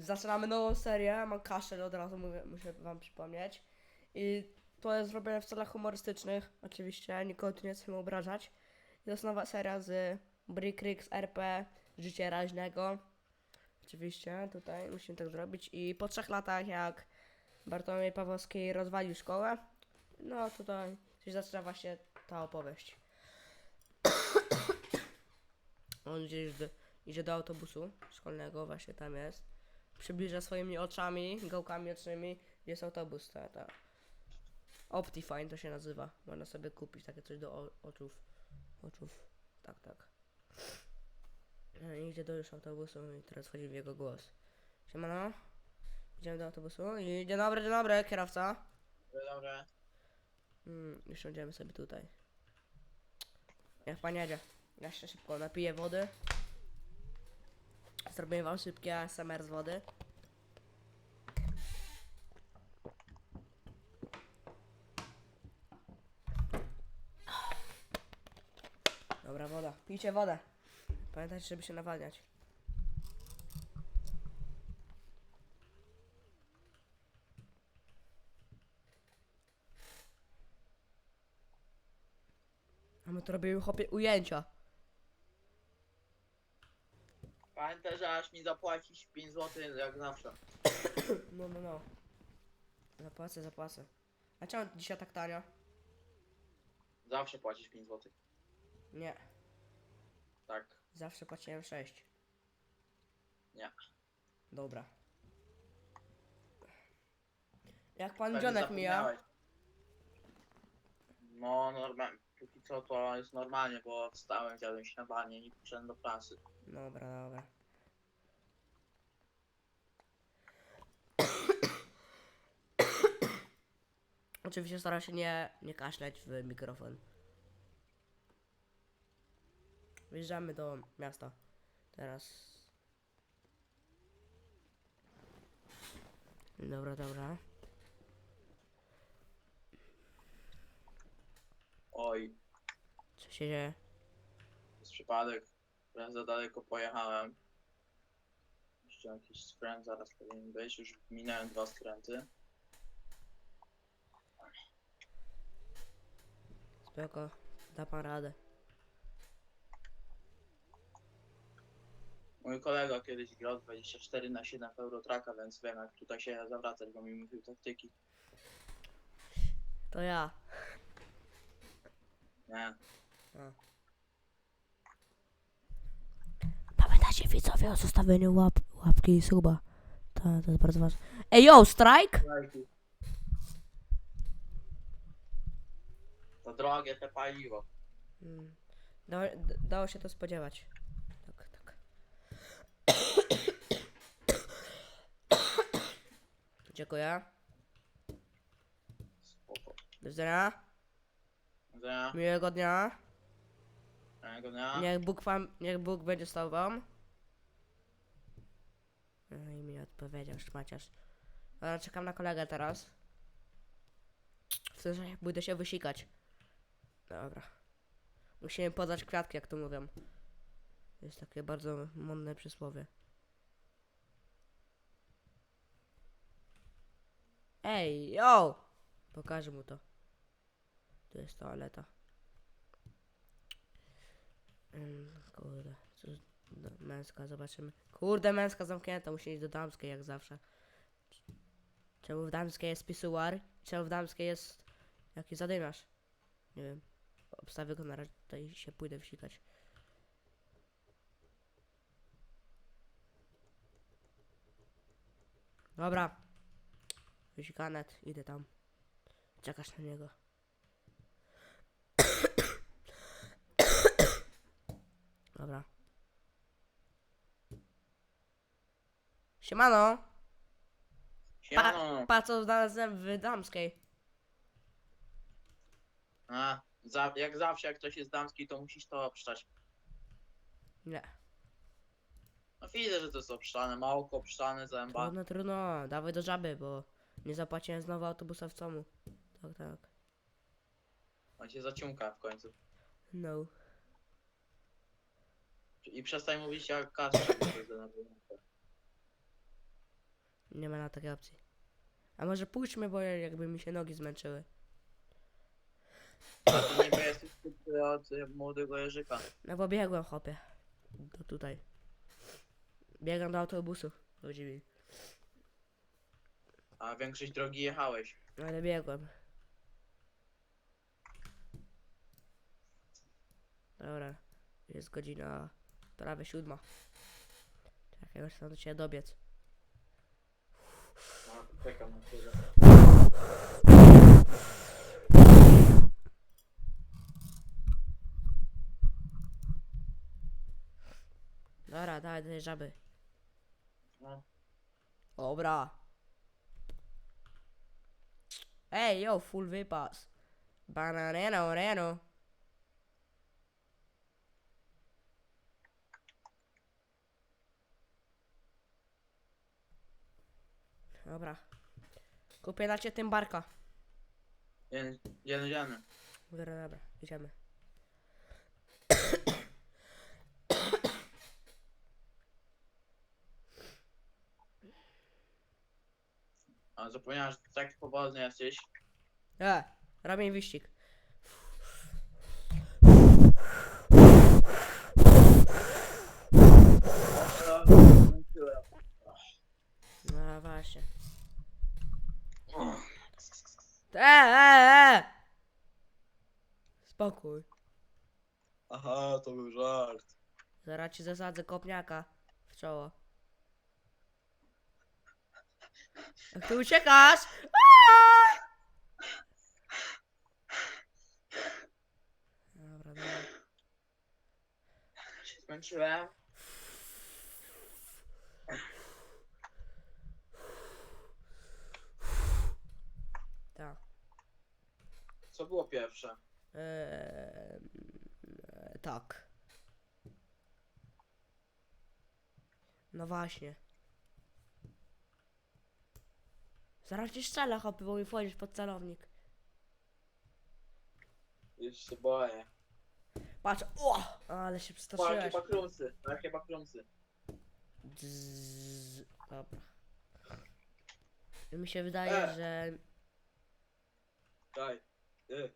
Zaczynamy nową serię, mam kaszel od razu mówię, muszę wam przypomnieć. I to jest zrobione w celach humorystycznych, oczywiście, nikogo tu nie chcemy obrażać. To jest nowa seria z Brick Ricks RP, Życie Raźnego. Oczywiście, tutaj musimy tak zrobić. I po trzech latach, jak Bartłomiej Pawłowski rozwalił szkołę, no tutaj się zaczyna właśnie ta opowieść. On gdzieś idzie do autobusu szkolnego, właśnie tam jest. Przybliża swoimi oczami, gałkami ocznymi, gdzie jest autobus, ta, ta. Optifine to się nazywa. Można sobie kupić takie coś do o- oczów. Oczów. Tak, tak. No idzie do już autobusu i teraz wchodzi w jego głos. Siemano. Idziemy do autobusu i dzień dobry, dzień dobry, kierowca. Dobra. Mm, już będziemy sobie tutaj. Jak pan jedzie? Ja się szybko napiję wody. Zrobię wam szybkie ASMR z wody. Dobra, woda. Pijcie wodę. Pamiętajcie, żeby się nawadniać. A my to robimy chłopie ujęcia. Pamiętaj, że aż mi zapłacisz 5 zł jak zawsze. No, no, no. Zapłacę, zapłacę. A czemu dzisiaj tak tanio? Zawsze płacisz 5 zł. Nie, Tak. zawsze płaciłem 6. Nie. Dobra. Jak pan Pewnie Johnek mija? zapomniałeś. No normalnie. Póki co to jest normalnie, bo wstałem, zjadłem śniadanie i poszedłem do pracy. Dobra, dobra. Oczywiście staram się nie, nie kaszleć w mikrofon. Wjeżdżamy do miasta. Teraz. Dobra, dobra. Oj, Co się dzieje? jest przypadek. Trochę za daleko pojechałem. Jeszcze jakiś skręt zaraz powinien być. Już minąłem dwa skręty. Spoko, da pan radę. Mój kolega kiedyś grał 24 na 7 w Eurotraka, więc wiem jak tutaj się zawracać, bo mi mówił taktyki. To ja. Nie. A. Pamiętajcie widzowie o zostawieniu łap, łapki i suba. To, to jest bardzo ważne. Ej yo, strike! To drogie te paliwo. Mm. Da, d- dało się to spodziewać. Tak, tak. Dziękuję. Spoko. Do widzenia. Widzenia. Miłego dnia. Miłego dnia. Niech Bóg wam, niech Bóg będzie z tobą. No i mi odpowiedział szmaciarz. Dobra, czekam na kolegę teraz. W sensie pójdę się wysikać. Dobra. Musimy podać kwiatki, jak to mówią. To jest takie bardzo modne przysłowie. Ej, yo! Pokażę mu to. Tu jest toaleta. Ym, Kurde, co męska, zobaczymy. Kurde, męska zamknięta, musi iść do damskiej jak zawsze. Czemu w damskiej jest pisuar? Czemu w damskiej jest jaki zadymiarz? Nie wiem. Obstawię go na razie, tutaj się pójdę wsikać. Dobra. Wysikanet, idę tam. Czekasz na niego. Dobra. Siemano! Pa, Siemano. pa co znalazłem w damskiej. A, za, jak zawsze, jak ktoś jest damski, to musisz to obszczać. Nie. No widzę, że to jest obszczane, małko obszczane, zęba. Trudno, trudno. Dawaj do żaby, bo nie zapłaciłem znowu autobusa w comu. Tak, tak. On cię zaciumka w końcu. No. I przestań mówić jak denerwujące. Nie ma na takiej opcji. A może pójdźmy, bo jakby mi się nogi zmęczyły. Ty niby jesteś szybszy od e, młodego Jerzyka. No bo biegłem, chłopie. Do tutaj. Biegam do autobusu. Chodzi mi. A większość drogi jechałeś. Ale biegłem. Dobra. Jest godzina prawie siódma. Czekaj, muszę do ciebie dobiec. A, czekam na chwilę. Dojeżdżamy. No. Dobra. Ej, yo, full wypas. Bananero, reno. Dobra. Kupię na cię tym barka. Jeden. Dobra, dobra, idziemy. A zapomniałem, że tak powolny jesteś. E, robię wyścig. No właśnie. E, e, e! Spokój. Aha, to był żart. Zaraz ci zasadzę kopniaka w czoło. Jak ty uciekasz? Dobra, dobra. Się zmęczyłem. Tak. Co było pierwsze? Eee, tak. No właśnie. Zaraz ci strzelę, hopy, bo mi wchodzisz pod celownik. Już się boję. Patrz, o! Ale się Jakie przestraszyłeś. bakrumsy, jakie bakrumsy. Dzz, dobra. Mi się wydaje, E. że... Daj. Ty.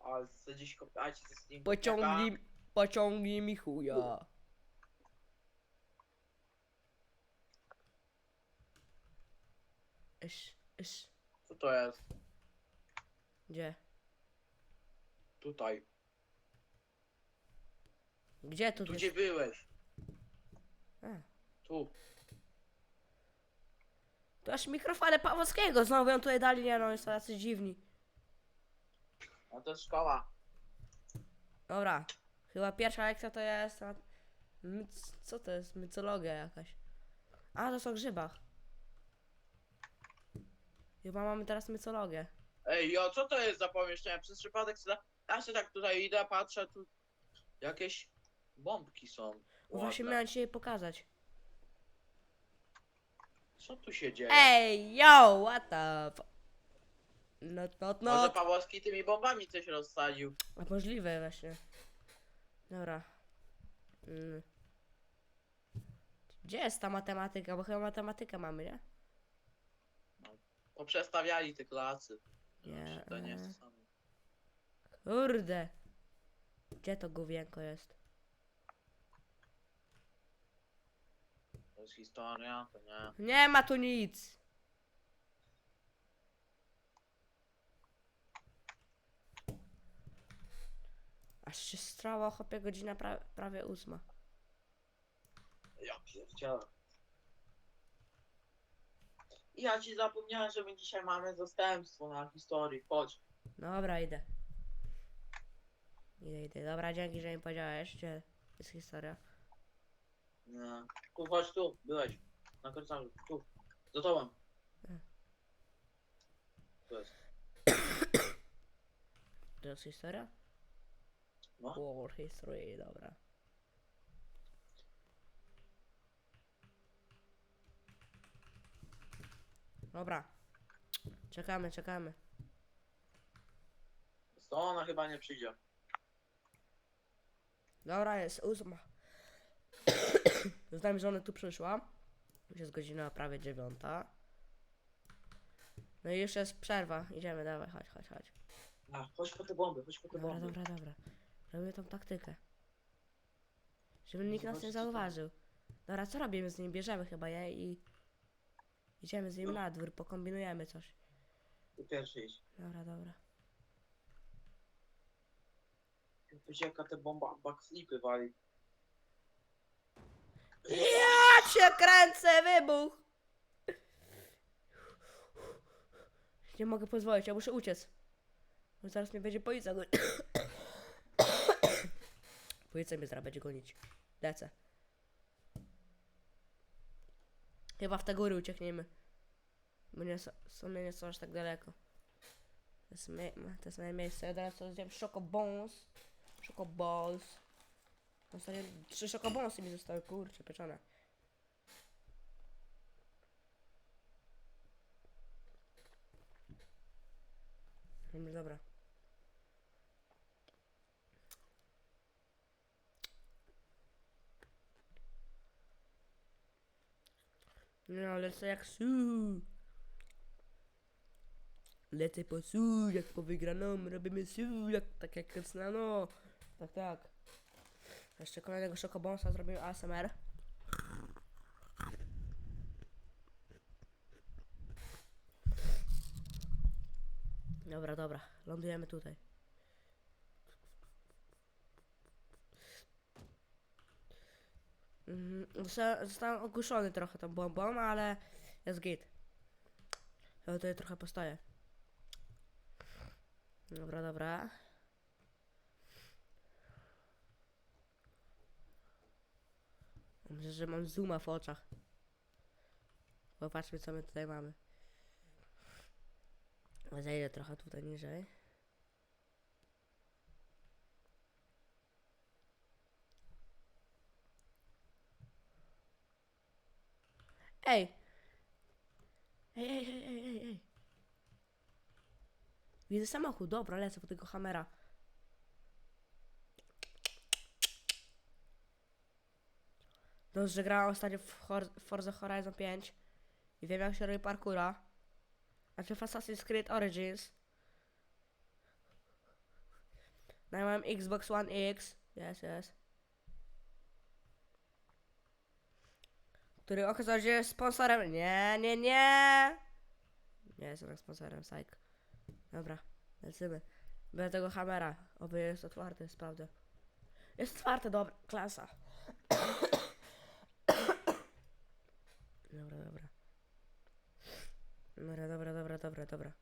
Ale chcę dziś kopać ze Steam. Pociągnij, pociągnij mi chuja. Iż. Co to jest? Gdzie? Tutaj. Gdzie tu? Tu gdzie byłeś? A, Tu. to aż mikrofony Pawłowskiego znowu ją tutaj dali, nie no, jest tacy dziwni. A to jest szkoła. Dobra, chyba pierwsza lekcja to jest... Co to jest? Mycologia jakaś. A, to są grzybach. Chyba mamy teraz mycologię. Ej, jo, co to jest za pomieszczenie? Przez przypadek sobie... Ja się tak tutaj idę, patrzę, tu jakieś bombki są. Właśnie Ładne. miałem je pokazać. Co tu się dzieje? Ej, yo, what the f... Not, not, Może not. Pawłowski tymi bombami coś rozsadził. A możliwe właśnie. Dobra. Mm. Gdzie jest ta matematyka? Bo chyba matematykę mamy, nie? Poprzestawiali te klasy. Nie, To nie jest to samo. Kurde. Gdzie to główienko jest? To jest historia, to nie. Nie ma tu nic. Aż się strała, chopie godzina pra prawie ósma. Ja pierdzielę. Ja ci zapomniałem, że my dzisiaj mamy zastępstwo na historii. Chodź. Dobra, idę. Idę, idę. Dobra, dzięki, że mi powiedziałeś, gdzie jest historia. Nie. Tu, chodź tu, byłeś. Na korytarzu, tu. Za tobą. Tu jest. To jest historia? No. War history, dobra. Dobra. Czekamy, czekamy. To ona chyba nie przyjdzie. Dobra, jest ósma. Znam, że ona tu przyszła. Już jest godzina prawie dziewiąta. No i jeszcze jest przerwa. Idziemy, dawaj, chodź, chodź, chodź. A, chodź po te bomby, chodź po te Dobra, bomby. dobra, dobra. Robimy tą taktykę. Żeby nikt nas nie zauważył. Dobra, co robimy z nim? Bierzemy chyba je i... Idziemy z nim na dwór, pokombinujemy coś. Ty pierwszy idź. Dobra, dobra. Wiecie jaka te bomba backflipy wali. Ja cię kręcę, wybuch! Nie mogę pozwolić, ja muszę uciec. Bo zaraz mnie będzie policja gonić. policja mnie zaraz będzie gonić. Lecę. Chyba w te góry uciekniemy. Bo nie w sumie nie są aż tak daleko. To jest, to jest moje miejsce. Ja teraz to zjem Chocobons. Chocoballs. Ostatnio trzy Chocobonsy mi zostały, kurczę, pieczone. Dobra, No, lecę jak su. Lecę po su, jak po wygraną, robimy su, jak, tak jak no. Tak, tak. Jeszcze kolejnego szokobonsa zrobimy ASMR. Dobra, dobra, lądujemy tutaj. Zosta- Zostałem ogłuszony trochę tą bombą, ale jest git. Ja tutaj trochę postoję. Dobra, dobra. Myślę, że mam zooma w oczach. Popatrzmy, co my tutaj mamy. Zejdę trochę tutaj niżej. Ej! Ej, ej, ej, ej, ej, ej. Widzę samochód, dobra, lecę po tego hamera. No, że grałem ostatnio w Forza Horizon 5 i wiem jak się robi parkura. Znaczy w Assassin's Creed Origins. No ja mam Xbox One X. Jest, jest. Który okazał się sponsorem. Nie, nie, nie! Nie jestem sponsorem, psych. Dobra, lecimy. Będę tego hamera. Oby jest otwarty, sprawdzę. Jest otwarty, dobra, klasa. Dobra, dobra. Dobra, dobra, dobra, dobra, dobra.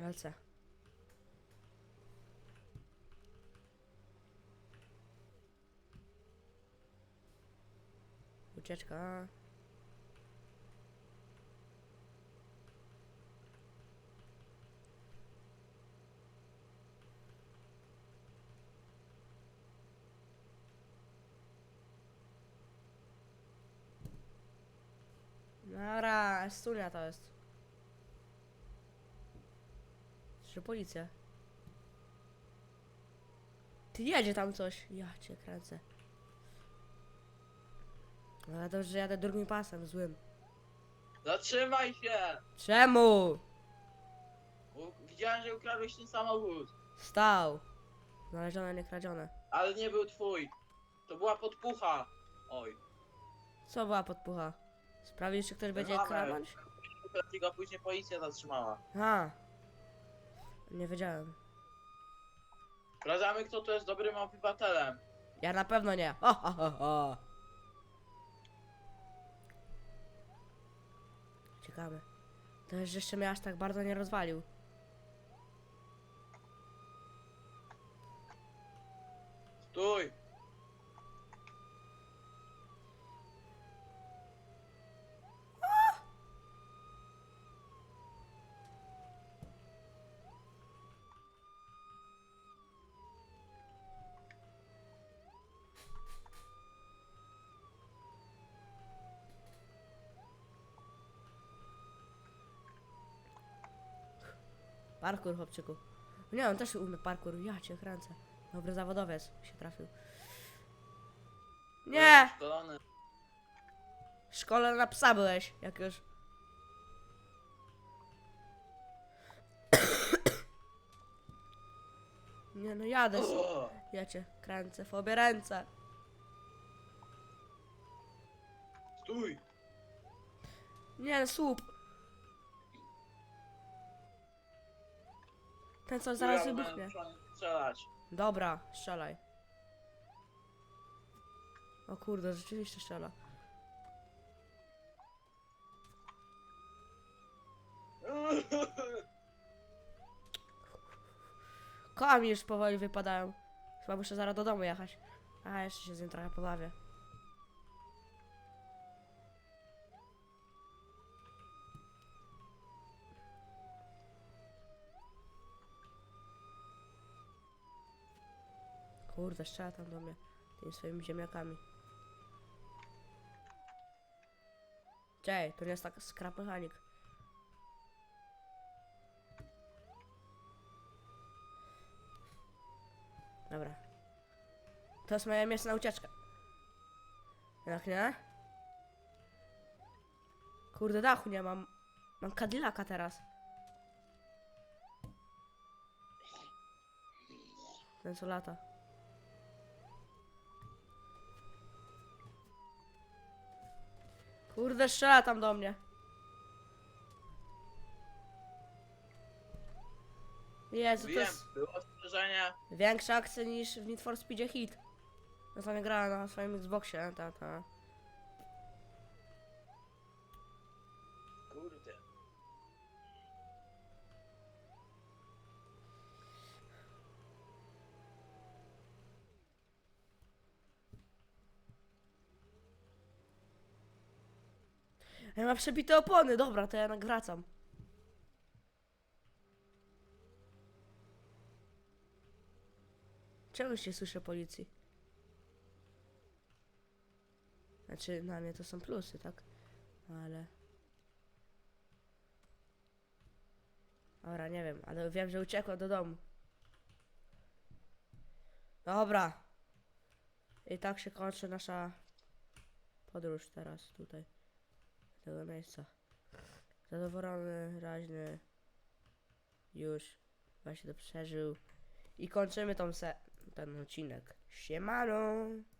Lecę. Ucieczka. Dobra, Estunia to jest. Czy policja? Ty jedzie tam coś. Ja cię kręcę. Ale dobrze, że jadę drugim pasem, złym. Zatrzymaj się! Czemu? U- Widziałem, że ukradłeś ten samochód. Stał. Znalezione, nie kradzione. Ale nie był twój. To była podpucha. Oj. Co była podpucha? Sprawisz, czy ktoś będzie Mamy. kradnąć? Ukradł go, a później policja zatrzymała. A. Nie wiedziałem. Sprawdzamy, kto tu jest dobrym obywatelem. Ja na pewno nie. Ho, ho, ho, ho. Ciekawe. To już jeszcze mnie aż tak bardzo nie rozwalił. Stój! Parkour, chłopczyku. Nie, on też umie parkour. Ja cię kręcę. Dobry zawodowiec się trafił. Nie! Szkolony. Szkole na psa byłeś, jak już. Nie no, jadę. O! Ja cię kręcę w obie ręce. Stój! Nie, słup. Ten co zaraz będę wybuchnie. strzelać. Dobra, strzelaj. O kurde, rzeczywiście strzela. Koła mi już powoli wypadają. Chyba muszę zaraz do domu jechać. A, jeszcze się z nim trochę pobawię. Kurde, strzela tam do mnie. Tymi swoimi ziemniakami. Czej, to nie jest tak scrap mechanik. Dobra. To jest moja mięsna ucieczka. Jak nie? Kurde, dachu nie mam. Mam Cadillaca teraz. Ten co lata. Kurde, strzela tam do mnie. Jezu, to Wiem, jest było ostrzeżenie. większa akcja niż w Need for Speedzie Hit. Ja sobie grałem na swoim Xboxie, ta, ta. Kurde. Ja mam przebite opony, dobra, to ja wracam. Czegoś nie słyszę policji. Znaczy, na mnie to są plusy, tak? Ale... Dobra, nie wiem, ale wiem, że uciekła do domu. Dobra. I tak się kończy nasza podróż teraz tutaj. Tego miejsca. Zadowolony, raźny. Już właśnie to przeżył. I kończymy tą se ten odcinek. Siemano!